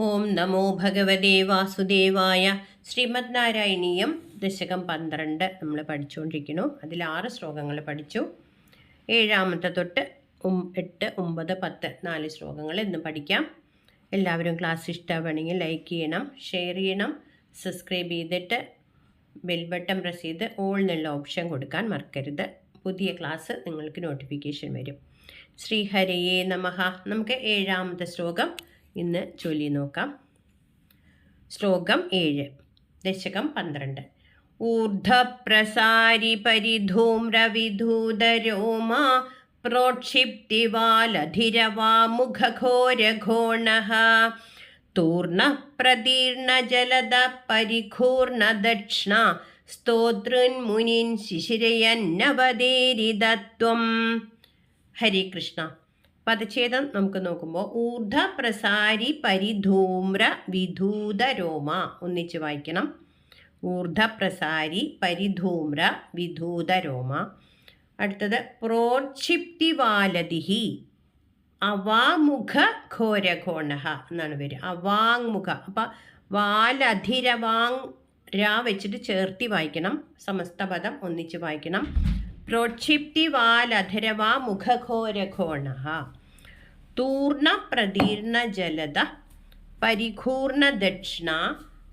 ഓം നമോ ഭഗവതേ വാസുദേവായ ശ്രീമദ് നാരായണീയം ദശകം പന്ത്രണ്ട് നമ്മൾ പഠിച്ചുകൊണ്ടിരിക്കുന്നു. അതിൽ ആറ് ശ്ലോകങ്ങൾ പഠിച്ചു. ഏഴാമത്തെ തൊട്ട് എട്ട് ഒമ്പത് പത്ത് നാല് ശ്ലോകങ്ങൾ ഇന്ന് പഠിക്കാം. എല്ലാവരും ക്ലാസ് ഇഷ്ടമാണെങ്കിൽ ലൈക്ക് ചെയ്യണം ഷെയർ ചെയ്യണം സബ്സ്ക്രൈബ് ചെയ്തിട്ട് ബെൽ ബട്ടൺ പ്രസ് ചെയ്ത് ഓൾ എന്നുള്ള ഓപ്ഷൻ കൊടുക്കാൻ മറക്കരുത്. പുതിയ ക്ലാസ് നിങ്ങൾക്ക് നോട്ടിഫിക്കേഷൻ വരും. ശ്രീഹരയേ നമഹ. നമുക്ക് ഏഴാമത്തെ ശ്ലോകം ഇന്ന് ചൊല്ലി നോക്കാം. ശ്ലോകം ഏഴ്. ദശകം പന്ത്രണ്ട്. ഊർധപ്രസാരി പരിധൂമ്രവിധൂതരോമാ ജലദ പരിഘൂർണ ദക്ഷിണ സ്തോതൃന്മുനിൻ ശിശിരയന്നവതേരിതത്വം. ഹരേ കൃഷ്ണ. പദച്ഛേദം നമുക്ക് നോക്കുമ്പോൾ ഊർധ പ്രസാരി പരിധൂമ്ര വിധൂത രോമ ഒന്നിച്ച് വായിക്കണം. ഊർധ പ്രസാരി പരിധൂമ്ര വിധൂത രോമ. അടുത്തത് പ്രോക്ഷിപ്തിവാലതിഹി അവാമുഖ ഘോരഘോണ എന്നാണ് പേര്. അവാങ്മുഖ. അപ്പം വാലധിരവാങ് രാ വെച്ചിട്ട് ചേർത്തി വായിക്കണം. സമസ്ത പദം ഒന്നിച്ച് വായിക്കണം. പ്രോക്ഷിപ്തി വാലധരവാ മുഖഘോരഘോണ തൂർണ പ്രതീർണ ജലത പരിഘൂർണ ദക്ഷിണ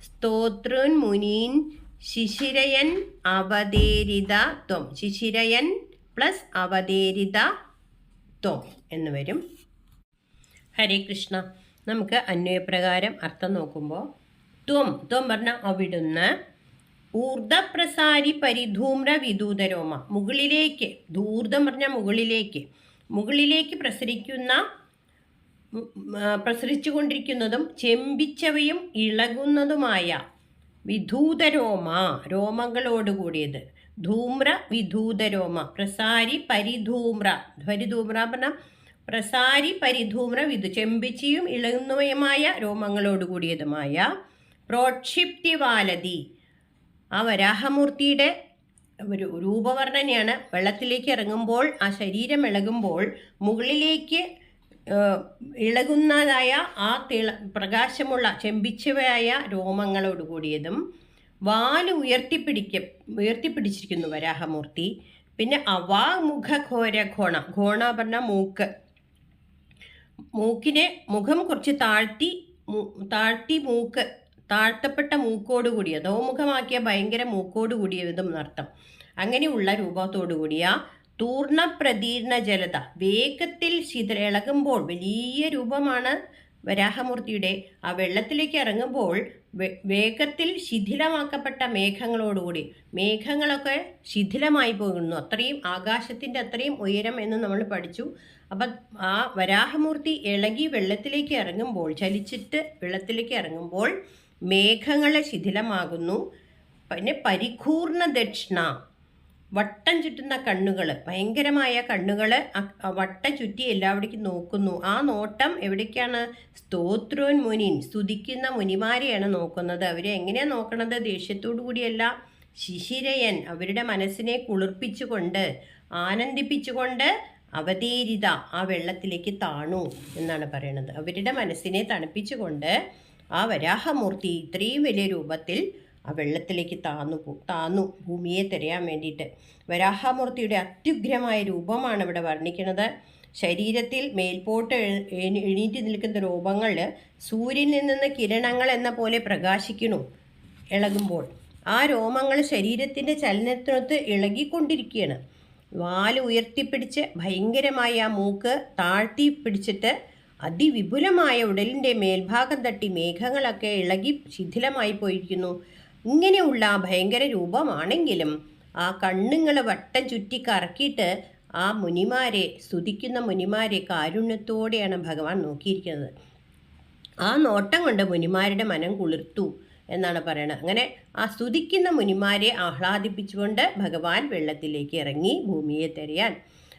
സ്തോതൃൻ മുനീൻ ശിശിരയൻ അവതേരിത ത്വം. ശിശിരയൻ പ്ലസ് അവതേരിത ത്വം എന്ന് വരും. ഹരേ കൃഷ്ണ. നമുക്ക് അന്വയപ്രകാരം അർത്ഥം നോക്കുമ്പോൾ ത്വം ത്വം പറഞ്ഞ അവിടുന്ന് ഊർദ്ധപ്രസാരി പരിധൂമ്ര വിദൂതരോമ. മുകളിലേക്ക് ധൂർദ്ധം പറഞ്ഞ മുകളിലേക്ക്. മുകളിലേക്ക് പ്രസരിക്കുന്ന പ്രസരിച്ചുകൊണ്ടിരിക്കുന്നതും ചെമ്പിച്ചവയും ഇളകുന്നതുമായ വിധൂതരോമ രോമങ്ങളോട് കൂടിയത് ധൂമ്ര വിധൂതരോമ പ്രസാരി പരിധൂമ്ര. ധ്വരിധൂമ്ര പറഞ്ഞ പ്രസാരി പരിധൂമ്ര വിധു ചെമ്പിച്ചിയും ഇളകുന്നവയുമായ രോമങ്ങളോട് കൂടിയതുമായ പ്രോക്ഷിപ്തിവാലതി. ആ വരാഹമൂർത്തിയുടെ ഒരു രൂപവർണനയാണ് വെള്ളത്തിലേക്ക് ഇറങ്ങുമ്പോൾ ആ ശരീരം ഇളകുമ്പോൾ മുകളിലേക്ക് ഇളകുന്നതായ ആ തിള പ്രകാശമുള്ള ചെമ്പിച്ചവയായ രോമങ്ങളോട് കൂടിയതും വാൽ ഉയർത്തിപ്പിടിക്ക ഉയർത്തിപ്പിടിച്ചിരിക്കുന്നു വരാഹമൂർത്തി. പിന്നെ അവാമുഖ ഘോര ഘോണ ഘോണ പറഞ്ഞ മൂക്ക്. മൂക്കിനെ മുഖം കുറച്ച് താഴ്ത്തി താഴ്ത്തി മൂക്ക് താഴ്ത്തപ്പെട്ട മൂക്കോട് കൂടിയ അധോമുഖമാക്കിയ ഭയങ്കര മൂക്കോട് കൂടിയതും എന്നർത്ഥം. അങ്ങനെയുള്ള രൂപത്തോടു കൂടിയ തൂർണ പ്രതീർണ ജലത. വേഗത്തിൽ ശിഥില ഇളകുമ്പോൾ വലിയ രൂപമാണ് വരാഹമൂർത്തിയുടെ. ആ വെള്ളത്തിലേക്ക് ഇറങ്ങുമ്പോൾ വേഗത്തിൽ ശിഥിലമാക്കപ്പെട്ട മേഘങ്ങളോടുകൂടി. മേഘങ്ങളൊക്കെ ശിഥിലമായി പോകുന്നു. അത്രയും ആകാശത്തിന്റെ അത്രയും ഉയരം എന്ന് നമ്മൾ പഠിച്ചു. അപ്പം ആ വരാഹമൂർത്തി ഇളകി വെള്ളത്തിലേക്ക് ഇറങ്ങുമ്പോൾ ചലിച്ചിട്ട് വെള്ളത്തിലേക്ക് ഇറങ്ങുമ്പോൾ മേഘങ്ങളെ ശിഥിലമാകുന്നു. പിന്നെ പരിപൂർണ ദക്ഷിണ വട്ടം ചുറ്റുന്ന കണ്ണുകൾ ഭയങ്കരമായ കണ്ണുകൾ വട്ടം ചുറ്റി എല്ലാവിടേക്കും നോക്കുന്നു. ആ നോട്ടം എവിടേക്കാണ്? സ്തോത്രോൻ മുനിൻ സ്തുതിക്കുന്ന മുനിമാരെയാണ് നോക്കുന്നത്. അവരെ എങ്ങനെയാണ് നോക്കണത്? ദേഷ്യത്തോടു കൂടിയല്ല ശിശിരയൻ അവരുടെ മനസ്സിനെ കുളിർപ്പിച്ചുകൊണ്ട് ആനന്ദിപ്പിച്ചുകൊണ്ട് അവതേരിത ആ വെള്ളത്തിലേക്ക് താണു എന്നാണ് പറയണത്. അവരുടെ മനസ്സിനെ തണുപ്പിച്ചുകൊണ്ട് ആ വരാഹമൂർത്തി ഇത്രയും വലിയ രൂപത്തിൽ ആ വെള്ളത്തിലേക്ക് താന്നു താന്നു ഭൂമിയെ തിരയാൻ വേണ്ടിയിട്ട്. വരാഹമൂർത്തിയുടെ അത്യുഗ്രമായ രൂപമാണ് ഇവിടെ വർണിക്കുന്നത്. ശരീരത്തിൽ മേൽപോട്ട് എണീറ്റ് നിൽക്കുന്ന രൂപങ്ങൾ സൂര്യനിൽ നിന്ന് കിരണങ്ങൾ എന്ന പോലെ പ്രകാശിക്കണു ഇളകുമ്പോൾ. ആ രോമങ്ങൾ ശരീരത്തിന്റെ ചലനത്തിനൊത്ത് ഇളകിക്കൊണ്ടിരിക്കുകയാണ്. വാൽ ഉയർത്തിപ്പിടിച്ച് ഭയങ്കരമായ ആ മൂക്ക് താഴ്ത്തി പിടിച്ചിട്ട് അതിവിപുലമായ ഉടലിന്റെ മേൽഭാഗം തട്ടി മേഘങ്ങളൊക്കെ ഇളകി ശിഥിലമായി പോയിരിക്കുന്നു. ഇങ്ങനെയുള്ള ആ ഭയങ്കര രൂപമാണെങ്കിലും ആ കണ്ണുങ്ങൾ വട്ടം ചുറ്റി കറക്കിയിട്ട് ആ മുനിമാരെ സ്തുതിക്കുന്ന മുനിമാരെ കാരുണ്യത്തോടെയാണ് ഭഗവാൻ നോക്കിയിരിക്കുന്നത്. ആ നോട്ടം കൊണ്ട് മുനിമാരുടെ മനം കുളിർത്തു എന്നാണ് പറയുന്നത് അങ്ങനെ ആ സ്തുതിക്കുന്ന മുനിമാരെ ആഹ്ലാദിപ്പിച്ചുകൊണ്ട് ഭഗവാൻ വെള്ളത്തിലേക്ക് ഇറങ്ങി ഭൂമിയെ തെരയാൻ.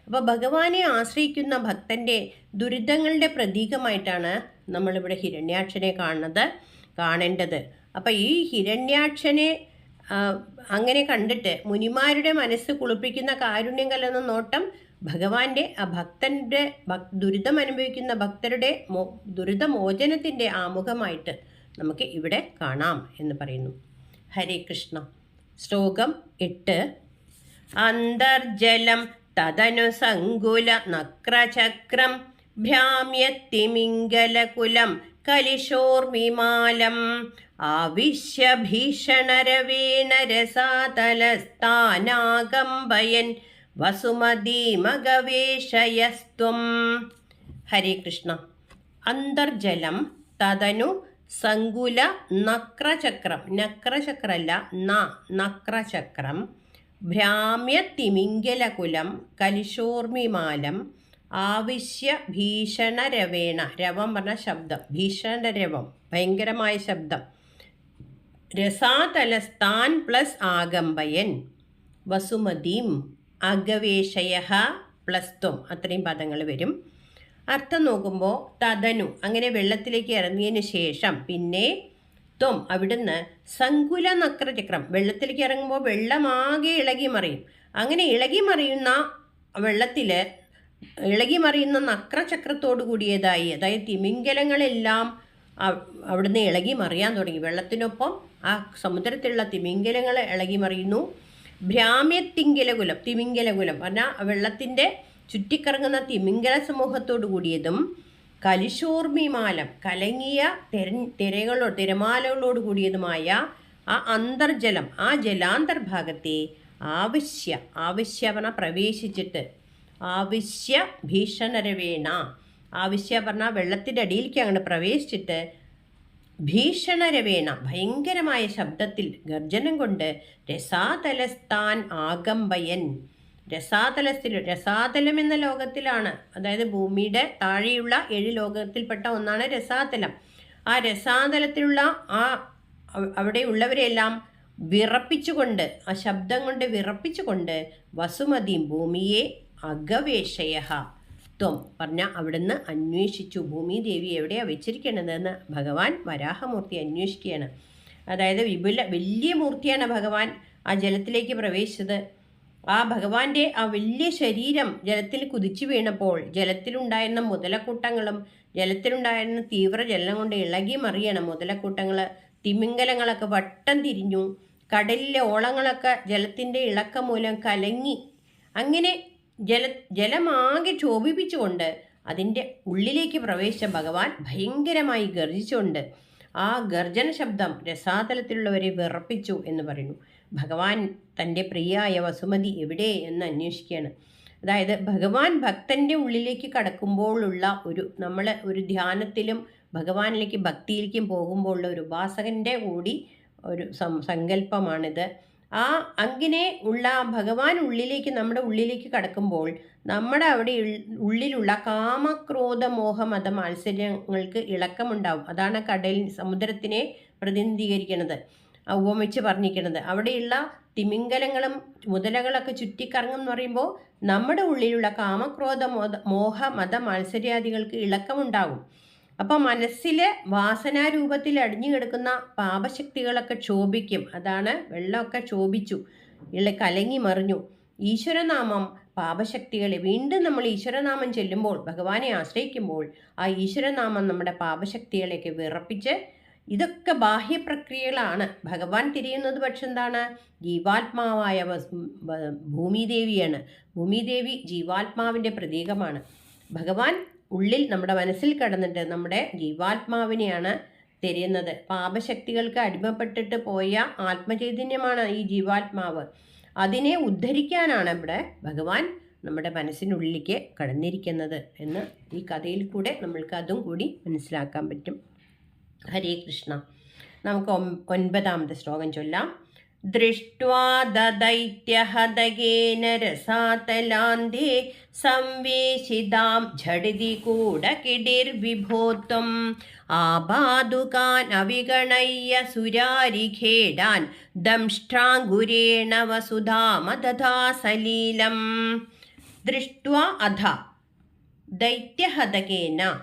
അപ്പോൾ ഭഗവാനെ ആശ്രയിക്കുന്ന ഭക്തന്റെ ദുരിതങ്ങളുടെ പ്രതീകമായിട്ടാണ് നമ്മളിവിടെ ഹിരണ്യാക്ഷനെ കാണുന്നത് കാണേണ്ടത്. അപ്പോൾ ഈ ഹിരണ്യാക്ഷനെ അങ്ങനെ കണ്ടിട്ട് മുനിമാരുടെ മനസ്സ് കുളിപ്പിക്കുന്ന കാരുണ്യം കലർന്ന നോട്ടം ഭഗവാന്റെ ആ ഭക്തന്റെ ഭക് ദുരിതം അനുഭവിക്കുന്ന ഭക്തരുടെ മോ ദുരിതമോചനത്തിന്റെ ആമുഖമായിട്ട് നമുക്ക് ഇവിടെ കാണാം എന്ന് പറയുന്നു. ഹരേ കൃഷ്ണ. ശ്ലോകം എട്ട്. അന്തർജലം തദനുസങ്കുല നക്രചക്രം ഭ്രാമ്യത്തിമിംഗലകുലം കലിശോർമിമാലം ആവിശ്യ വസുമതീമകവേഷയസ്ത്വം വസുമതീമഗവേഷയസ്ത്വം ഹരേ കൃഷ്ണ. അന്തർജലം തതനു സങ്കുല നക്രചക്രം. നക്രചക്രല്ല ന നക്രചക്രം. ഭ്രാമ്യ തിമിംഗലകുലം കലിശോർമിമാലം ആവശ്യ ഭീഷണരവേണ രവം പറഞ്ഞ ശബ്ദം. ഭീഷണരവം ഭയങ്കരമായ ശബ്ദം. രസാതലസ്ഥാൻ പ്ലസ് ആഗംബയൻ വസുമതിം അഗവേഷയ പ്ലസ് ത്വം. അത്രയും പദങ്ങൾ വരും. അർത്ഥം നോക്കുമ്പോൾ തതനു അങ്ങനെ വെള്ളത്തിലേക്ക് ഇറങ്ങിയതിന് ശേഷം പിന്നെ ത്വം അവിടുന്ന് സങ്കുല നക്രചക്രം. വെള്ളത്തിലേക്ക് ഇറങ്ങുമ്പോൾ വെള്ളമാകെ ഇളകി മറിയും. അങ്ങനെ ഇളകി മറിയുന്ന വെള്ളത്തിൽ ഇളകി മറിയുന്ന നക്രചക്രത്തോടു കൂടിയതായി അതായത് തിമിംഗലങ്ങളെല്ലാം അവിടുന്ന് ഇളകി മറിയാൻ തുടങ്ങി. വെള്ളത്തിനൊപ്പം ആ സമുദ്രത്തിലുള്ള തിമിംഗലങ്ങൾ ഇളകി മറിയുന്നു തിമിംഗല കുലം പറഞ്ഞാൽ വെള്ളത്തിന്റെ ചുറ്റിക്കറങ്ങുന്ന തിമിംഗല സമൂഹത്തോടു കൂടിയതും കലിശോർമിമാലം കലങ്ങിയ തിര തിരകളോ തിരമാലകളോട് കൂടിയതുമായ ആ അന്തർജലം ആ ജലാന്തർഭാഗത്തെ ആവശ്യ ആവശ്യ പറഞ്ഞാൽ പ്രവേശിച്ചിട്ട് ആവശ്യ ഭീഷണരവേണ. ആവശ്യ പറഞ്ഞാൽ വെള്ളത്തിന്റെ അടിയിലേക്ക് അങ്ങോട്ട് പ്രവേശിച്ചിട്ട് ഭീഷണരവേണ ഭയങ്കരമായ ശബ്ദത്തിൽ ഗർജനം കൊണ്ട് രസാതലസ്ഥാൻ ആകമ്പയൻ രസാതലത്തിൽ രസാതലം എന്ന ലോകത്തിലാണ്. അതായത് ഭൂമിയുടെ താഴെയുള്ള ഏഴ് ലോകത്തിൽപ്പെട്ട ഒന്നാണ് രസാതലം. ആ രസാതലത്തിലുള്ള ആ അവിടെ ഉള്ളവരെയെല്ലാം വിറപ്പിച്ചുകൊണ്ട് ആ ശബ്ദം കൊണ്ട് വിറപ്പിച്ചുകൊണ്ട് വസുമതിയും ഭൂമിയെ അഗവേഷയ ത്വം പറഞ്ഞ അവിടുന്ന് അന്വേഷിച്ചു. ഭൂമി ദേവി എവിടെയാണ് വെച്ചിരിക്കണതെന്ന് ഭഗവാൻ വരാഹമൂർത്തി അന്വേഷിക്കുകയാണ്. അതായത് വിപുല വലിയ മൂർത്തിയാണ് ഭഗവാൻ ആ ജലത്തിലേക്ക് പ്രവേശിച്ചത്. ആ ഭഗവാന്റെ ആ വലിയ ശരീരം ജലത്തിൽ കുതിച്ചു വീണപ്പോൾ ജലത്തിലുണ്ടായിരുന്ന മുതലക്കൂട്ടങ്ങളും ജലത്തിലുണ്ടായിരുന്ന തീവ്ര ജലം കൊണ്ട് ഇളകി മറിയണം മുതലക്കൂട്ടങ്ങൾ തിമിംഗലങ്ങളൊക്കെ വട്ടം തിരിഞ്ഞു. കടലിലെ ഓളങ്ങളൊക്കെ ജലത്തിന്റെ ഇളക്കം മൂലം കലങ്ങി. അങ്ങനെ ജല ജലമാകെ ക്ഷോഭിപ്പിച്ചുകൊണ്ട് അതിന്റെ ഉള്ളിലേക്ക് പ്രവേശിച്ച ഭഗവാൻ ഭയങ്കരമായി ഗർജിച്ചുകൊണ്ട് ആ ഗർജന ശബ്ദം രസാതലത്തിലുള്ളവരെ വിറപ്പിച്ചു എന്ന് പറയുന്നു. ഭഗവാൻ തന്റെ പ്രിയായ വസുമതി എവിടെ എന്ന് അന്വേഷിക്കുകയാണ്. അതായത് ഭഗവാൻ ഭക്തന്റെ ഉള്ളിലേക്ക് കടക്കുമ്പോഴുള്ള ഒരു നമ്മൾ ഒരു ധ്യാനത്തിലും ഭഗവാനിലേക്ക് ഭക്തിയിലേക്കും പോകുമ്പോഴുള്ള ഒരു ഉപാസകന്റെ കൂടി ഒരു സങ്കല്പമാണിത്. ആ അങ്ങനെ ഉള്ള ഭഗവാൻ ഉള്ളിലേക്ക് നമ്മുടെ ഉള്ളിലേക്ക് കടക്കുമ്പോൾ നമ്മുടെ അവിടെ ഉള്ളിലുള്ള കാമക്രോധ മോഹ മത മാത്സര്യങ്ങൾക്ക് ഇളക്കമുണ്ടാവും. അതാണ് കടൽ സമുദ്രത്തിനെ പ്രതിനിധീകരിക്കുന്നത് ഉപമിച്ച് പറഞ്ഞിരിക്കുന്നത് അവിടെയുള്ള തിമിംഗലങ്ങളും മുതലകളൊക്കെ ചുറ്റിക്കറങ്ങും എന്ന് പറയുമ്പോൾ നമ്മുടെ ഉള്ളിലുള്ള കാമക്രോധ മോഹ മത മാത്സര്യാദികൾക്ക് ഇളക്കമുണ്ടാകും അപ്പോൾ മനസ്സിൽ വാസനാരൂപത്തിൽ അടിഞ്ഞു കിടക്കുന്ന പാപശക്തികളൊക്കെ ക്ഷോഭിക്കും. അതാണ് വെള്ളമൊക്കെ ക്ഷോഭിച്ചു. ഇള കലങ്ങി മറിഞ്ഞു. ഈശ്വരനാമം പാപശക്തികളെ. വീണ്ടും നമ്മൾ ഈശ്വരനാമം ചെല്ലുമ്പോൾ ഭഗവാനെ ആശ്രയിക്കുമ്പോൾ ആ ഈശ്വരനാമം നമ്മുടെ പാപശക്തികളെയൊക്കെ വിറപ്പിച്ച് ഇതൊക്കെ ബാഹ്യപ്രക്രിയകളാണ്. ഭഗവാൻ തിരിയുന്നത് പക്ഷെ എന്താണ്? ജീവാത്മാവായ ഭൂമിദേവിയാണ്. ഭൂമിദേവി ജീവാത്മാവിന്റെ പ്രതീകമാണ്. ഭഗവാൻ ഉള്ളിൽ നമ്മുടെ മനസ്സിൽ കടന്നിട്ട് നമ്മുടെ ജീവാത്മാവിനെയാണ് തിരയുന്നത്. പാപശക്തികൾക്ക് അടിമപ്പെട്ടിട്ട് പോയ ആത്മചൈതന്യമാണ് ഈ ജീവാത്മാവ്. അതിനെ ഉദ്ധരിക്കാനാണ് ഇവിടെ ഭഗവാൻ നമ്മുടെ മനസ്സിനുള്ളിലേക്ക് കടന്നിരിക്കുന്നത് എന്ന് ഈ കഥയിൽ കൂടെ നമ്മൾക്ക് അതും കൂടി മനസ്സിലാക്കാൻ പറ്റും. ഹരേ കൃഷ്ണ. നമുക്ക് ഒൻപതാമത്തെ ശ്ലോകം ചൊല്ലാം. ദൃഷ്ട്വാ ദൈത്യഹതകേന രസാതലാന്തേ സംവേശിതാം ഝടിതി കൂടകിടിർവിഭോത്വം ആപാദുകാൻ അവിഗണയ്യ സുരാരിഖേടാൻ ദംഷ്ട്രാങ്കുരേണ വസുധാമദധാ സലീലം. ദൃഷ്ട്വാ അധ ദൈത്യഹതകേന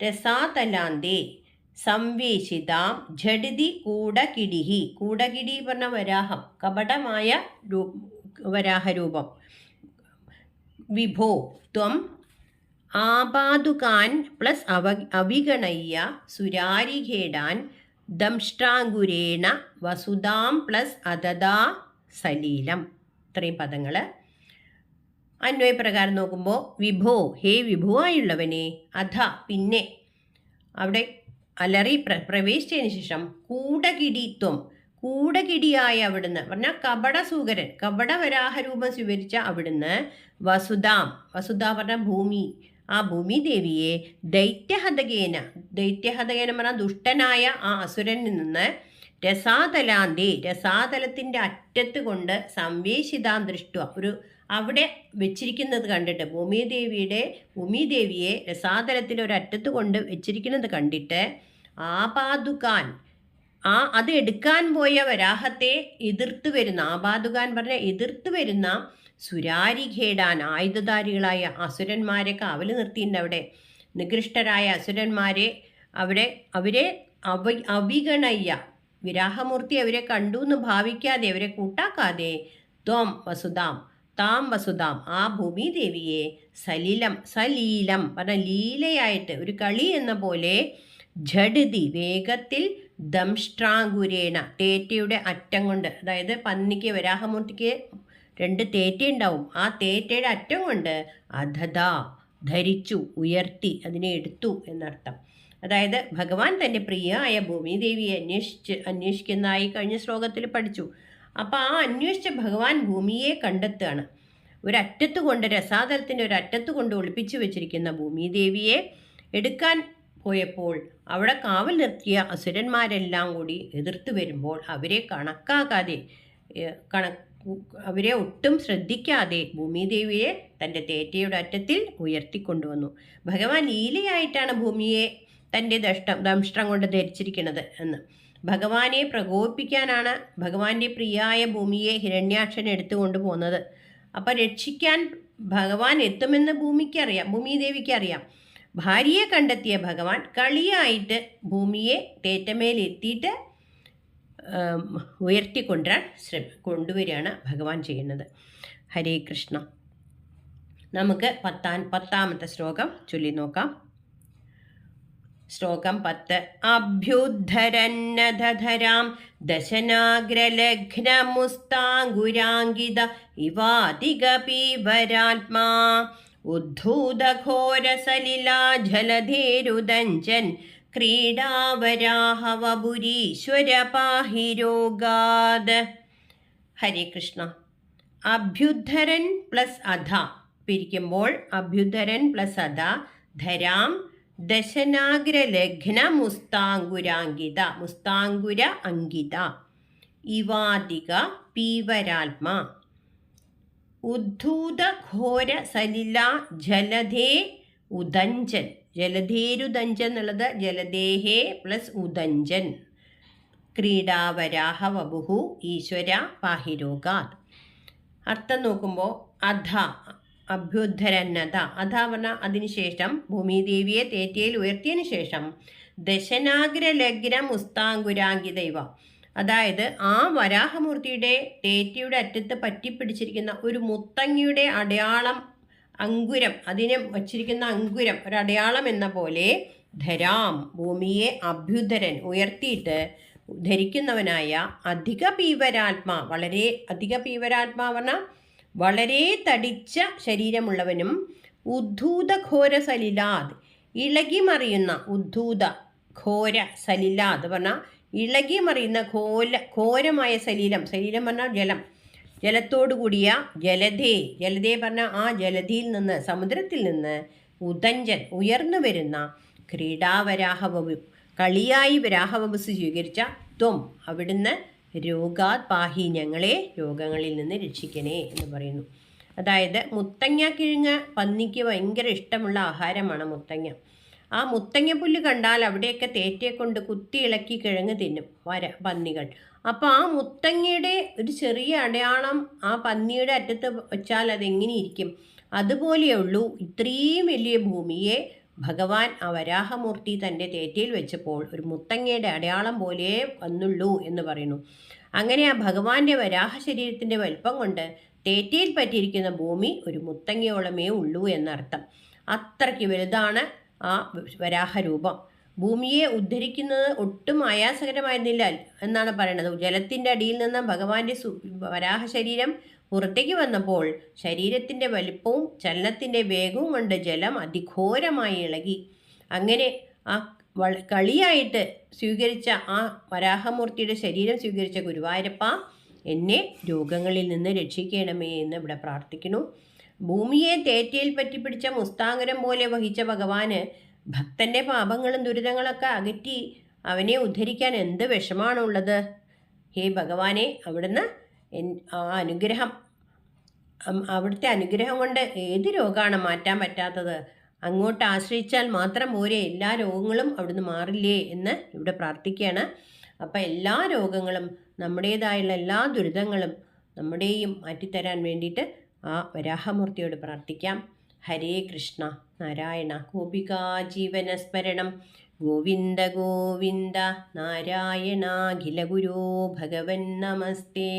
രസാതലാന്തേ സംവേശിതാം ഝടിതി കൂടകിടിഹി. കൂടകിടി പറഞ്ഞ വരാഹം. കപടമായ വരാഹരൂപം. വിഭോ ത്വം ആപാതുകാൻ പ്ലസ് അവ അവിഗണയ്യ സുരാരിഖേടാൻ ദംഷ്ട്രാങ്കുരേണ വസുതാം പ്ലസ് അതദാ സലീലം. ഇത്രയും പദങ്ങൾ അന്വയപ്രകാരം നോക്കുമ്പോൾ വിഭോ ഹേ വിഭുവായുള്ളവനെ അധ പിന്നെ. അവിടെ അലറി പ്ര പ്രവേശിച്ചതിന് ശേഷം കൂടകിടിത്വം. കൂടകിടിയായ അവിടുന്ന് പറഞ്ഞാൽ കപടസൂകരൻ കപടവരാഹരൂപം സ്വീകരിച്ച അവിടുന്ന് വസുധാം വസുധ പറഞ്ഞ ഭൂമി. ആ ഭൂമി ദേവിയെ ദൈത്യഹതകേന ദൈത്യഹതകേന പറഞ്ഞാൽ ദുഷ്ടനായ ആ അസുരനിൽ നിന്ന് രസാതലാന്തി രസാതലത്തിന്റെ അറ്റത്ത് കൊണ്ട് സംവേശിതാം ദൃഷ്ട ഒരു അവിടെ വെച്ചിരിക്കുന്നത് കണ്ടിട്ട് ഭൂമിദേവിയുടെ ഭൂമിദേവിയെ രസാതലത്തിൽ ഒരറ്റത്ത് കൊണ്ട് വെച്ചിരിക്കുന്നത് കണ്ടിട്ട് ആപാദുകാൻ ആ അത് എടുക്കാൻ പോയ വരാഹത്തെ എതിർത്ത് വരുന്ന ആപാദുകാൻ പറഞ്ഞ എതിർത്ത് വരുന്ന സുരാരിഖേടാൻ ആയുധധാരികളായ അസുരന്മാരെ കാവൽ നിർത്തിയിട്ടുണ്ട് അവിടെ. നികൃഷ്ടരായ അസുരന്മാരെ അവിടെ അവരെ അവ അവിഗണയ്യ വിരാഹമൂർത്തി അവരെ കണ്ടു എന്ന് ഭാവിക്കാതെ അവരെ കൂട്ടാക്കാതെ ത്വം വസുതാം താം വസുതാം ആ ഭൂമിദേവിയെ സലിലം സലീലം പറഞ്ഞ ലീലയായിട്ട് ഒരു കളി എന്ന പോലെ ജഡതി വേഗത്തിൽ ദംഷ്ട്രാങ്കുരേണ തേറ്റയുടെ അറ്റം കൊണ്ട് അതായത് പന്നിക്ക് വരാഹമൂർത്തിക്ക് രണ്ട് തേറ്റ ഉണ്ടാവും. ആ തേറ്റയുടെ അറ്റം കൊണ്ട് അധത ധരിച്ചു ഉയർത്തി അതിനെ എടുത്തു എന്നർത്ഥം. അതായത് ഭഗവാൻ തന്റെ പ്രിയയായ ഭൂമിദേവിയെ അന്വേഷിച്ച് അന്വേഷിക്കുന്നതായി കഴിഞ്ഞ ശ്ലോകത്തിൽ പഠിച്ചു. അപ്പോൾ ആ അന്വേഷിച്ച ഭഗവാൻ ഭൂമിയെ കണ്ടെത്തുകയാണ്. ഒരറ്റത്ത് കൊണ്ട് രസാതലത്തിന്റെ ഒരറ്റത്ത് കൊണ്ട് ഒളിപ്പിച്ചു വെച്ചിരിക്കുന്ന ഭൂമിദേവിയെ എടുക്കാൻ പോയപ്പോൾ അവിടെ കാവൽ നിർത്തിയ അസുരന്മാരെല്ലാം കൂടി എതിർത്ത് വരുമ്പോൾ അവരെ കണക്കാക്കാതെ കണ അവരെ ഒട്ടും ശ്രദ്ധിക്കാതെ ഭൂമിദേവിയെ തന്റെ തേറ്റയുടെ അറ്റത്തിൽ ഉയർത്തിക്കൊണ്ടുവന്നു. ഭഗവാൻ ലീലയായിട്ടാണ് ഭൂമിയെ തന്റെ ദഷ്ടം ദംഷ്ടം കൊണ്ട് ധരിച്ചിരിക്കുന്നത് എന്ന്. ഭഗവാനെ പ്രകോപിപ്പിക്കാനാണ് ഭഗവാന്റെ പ്രിയായ ഭൂമിയെ ഹിരണ്യാക്ഷൻ എടുത്തു കൊണ്ടുപോകുന്നത് അപ്പം രക്ഷിക്കാൻ ഭഗവാൻ എത്തുമെന്ന് ഭൂമിക്കറിയാം ഭൂമി ഭൂമിദേവിക്ക് അറിയാം ഭാര്യയെ കണ്ടെത്തിയ ഭഗവാൻ കളിയായിട്ട് ഭൂമിയെ തേറ്റമേലെത്തിയിട്ട് ഉയർത്തിക്കൊണ്ടുവരാൻ ശ്രമ കൊണ്ടുവരികയാണ് ഭഗവാൻ ചെയ്യുന്നത്. ഹരേ കൃഷ്ണ. നമുക്ക് പത്താൻ പത്താമത്തെ ശ്ലോകം ചൊല്ലി നോക്കാം. ശ്ലോകം പത്ത്. അഭ്യുദ്ധരന്നധരാം ദശനാഗ്രലഘ്നമുസ്താങ്കുരാങ്കിത ഇവാതികപീവരാത്മാ ഉദ്ധൂതഘോരസലിലാ ജലധേരുദഞ്ചൻ ക്രീഡാവരാഹവപുരീശ്വര പാഹി രോഗാത് ഹരേ കൃഷ്ണ. അഭ്യുദ്ധരൻ പ്ലസ് അധ. പിരിക്കുമ്പോൾ അഭ്യുദ്ധരൻ പ്ലസ് അധ. ധരാം ദശനാഗ്രലഘ്ന മുസ്താങ്കുരാങ്കിത മുസ്താങ്കുര അങ്കിത. ഇവാതിക പീവരാത്മ. ഉദ്ധൂത ഘോര സലില ജലധേ ഉദഞ്ചൻ ജലധേരുദഞ്ചൻ എന്നുള്ളത് ജലദേഹേ പ്ലസ് ഉദഞ്ചൻ ക്രീഡാവരാഹ വപുഹു ഈശ്വര പാഹിരോഗാത്. അർത്ഥം നോക്കുമ്പോൾ അധ അഭ്യുദ്ധരന്നത. അതാവണ അതിനുശേഷം ഭൂമിദേവിയെ തേറ്റയിൽ ഉയർത്തിയതിനു ശേഷം ദശനാഗ്രലഗ്ന മുസ്താങ്കുരാങ്കി ദൈവ. അതായത് ആ വരാഹമൂർത്തിയുടെ തേറ്റയുടെ അറ്റത്ത് പറ്റിപ്പിടിച്ചിരിക്കുന്ന ഒരു മുത്തങ്ങിയുടെ അടയാളം അങ്കുരം അതിനെ വച്ചിരിക്കുന്ന അങ്കുരം ഒരു അടയാളം എന്ന പോലെ ധരാം ഭൂമിയെ അഭ്യുദ്ധരൻ ഉയർത്തിയിട്ട് ധരിക്കുന്നവനായ അധിക പീവരാത്മാ വളരെ അധിക പീവരാത്മാ വളരെ തടിച്ച ശരീരമുള്ളവനും ഉദ്ധൂത ഘോര സലിലാദ് ഇളകിമറിയുന്ന ഉദ്ധൂത ഘോര സലിലാദ് പറഞ്ഞാൽ ഇളകി മറിയുന്ന ഘോല ഘോരമായ സലീലം സലീലം പറഞ്ഞാൽ ജലം. ജലത്തോടു കൂടിയ ജലധേ ജലധേ പറഞ്ഞ ആ ജലധിയിൽ നിന്ന് സമുദ്രത്തിൽ നിന്ന് ഉദഞ്ചൻ ഉയർന്നു വരുന്ന ക്രീഡാവരാഹവും കളിയായി വരാഹവംസ് സ്വീകരിച്ച ത്വം. അവിടുന്ന് രോഗാത് പാഹി ഞങ്ങളെ രോഗങ്ങളിൽ നിന്ന് രക്ഷിക്കണേ എന്ന് പറയുന്നു. അതായത് മുത്തങ്ങ കിഴങ്ങ് പന്നിക്ക് ഭയങ്കര ഇഷ്ടമുള്ള ആഹാരമാണ് മുത്തങ്ങ. ആ മുത്തങ്ങ പുല്ല് കണ്ടാൽ അവിടെയൊക്കെ തേറ്റയെ കൊണ്ട് കുത്തി ഇളക്കി കിഴങ്ങ് തിന്നും വര പന്നികൾ. അപ്പോൾ ആ മുത്തങ്ങയുടെ ഒരു ചെറിയ അടയാളം ആ പന്നിയുടെ അറ്റത്ത് വെച്ചാൽ അതെങ്ങനെ ഇരിക്കും? അതുപോലെയുള്ളൂ ഇത്രയും വലിയ ഭൂമിയെ ഭഗവാൻ ആ വരാഹമൂർത്തി തന്റെ തേറ്റയിൽ വെച്ചപ്പോൾ ഒരു മുത്തങ്ങയുടെ അടയാളം പോലെ വന്നുള്ളൂ എന്ന് പറയുന്നു. അങ്ങനെ ആ ഭഗവാന്റെ വരാഹ ശരീരത്തിന്റെ വലിപ്പം കൊണ്ട് തേറ്റയിൽ പറ്റിയിരിക്കുന്ന ഭൂമി ഒരു മുത്തങ്ങയോളമേ ഉള്ളൂ എന്നർത്ഥം. അത്രയ്ക്ക് വലുതാണ് ആ വരാഹരൂപം. ഭൂമിയെ ഉദ്ധരിക്കുന്നത് ഒട്ടും ആയാസകരമായിരുന്നില്ല എന്നാണ് പറയുന്നത് ജലത്തിന്റെ അടിയിൽ നിന്ന് ഭഗവാന്റെ വരാഹ ശരീരം പുറത്തേക്ക് വന്നപ്പോൾ ശരീരത്തിന്റെ വലിപ്പവും ചലനത്തിന്റെ വേഗവും കൊണ്ട് ജലം അതിഘോരമായി ഇളകി. അങ്ങനെ ആ കളിയായിട്ട് സ്വീകരിച്ച ആ വരാഹമൂർത്തിയുടെ ശരീരം സ്വീകരിച്ച ഗുരുവായൂരപ്പ എന്നെ രോഗങ്ങളിൽ നിന്ന് രക്ഷിക്കണമേ എന്ന് ഇവിടെ പ്രാർത്ഥിക്കുന്നു. ഭൂമിയെ തേറ്റയിൽ പറ്റിപ്പിടിച്ച മുസ്താങ്കരം പോലെ വഹിച്ച ഭഗവാന് ഭക്തന്റെ പാപങ്ങളും ദുരിതങ്ങളൊക്കെ അകറ്റി അവനെ ഉദ്ധരിക്കാൻ എന്ത് വിഷമാണുള്ളത്? ഹേ ഭഗവാനെ അവിടുന്ന് ആ അനുഗ്രഹം അവിടുത്തെ അനുഗ്രഹം കൊണ്ട് ഏത് രോഗമാണ് മാറ്റാൻ പറ്റാത്തത്? അങ്ങോട്ട് ആശ്രയിച്ചാൽ മാത്രം പോരെ എല്ലാ രോഗങ്ങളും അവിടുന്ന് മാറില്ലേ എന്ന് ഇവിടെ പ്രാർത്ഥിക്കുകയാണ്. അപ്പം എല്ലാ രോഗങ്ങളും നമ്മുടേതായുള്ള എല്ലാ ദുരിതങ്ങളും നമ്മുടെയും മാറ്റിത്തരാൻ വേണ്ടിയിട്ട് ആ വരാഹമൂർത്തിയോട് പ്രാർത്ഥിക്കാം. ഹരേ കൃഷ്ണ നാരായണ ഗോപികാ ജീവനസ്മരണം. ഗോവിന്ദ ഗോവിന്ദ നാരായണ അഖില ഗുരോ ഭഗവൻ നമസ്തേ.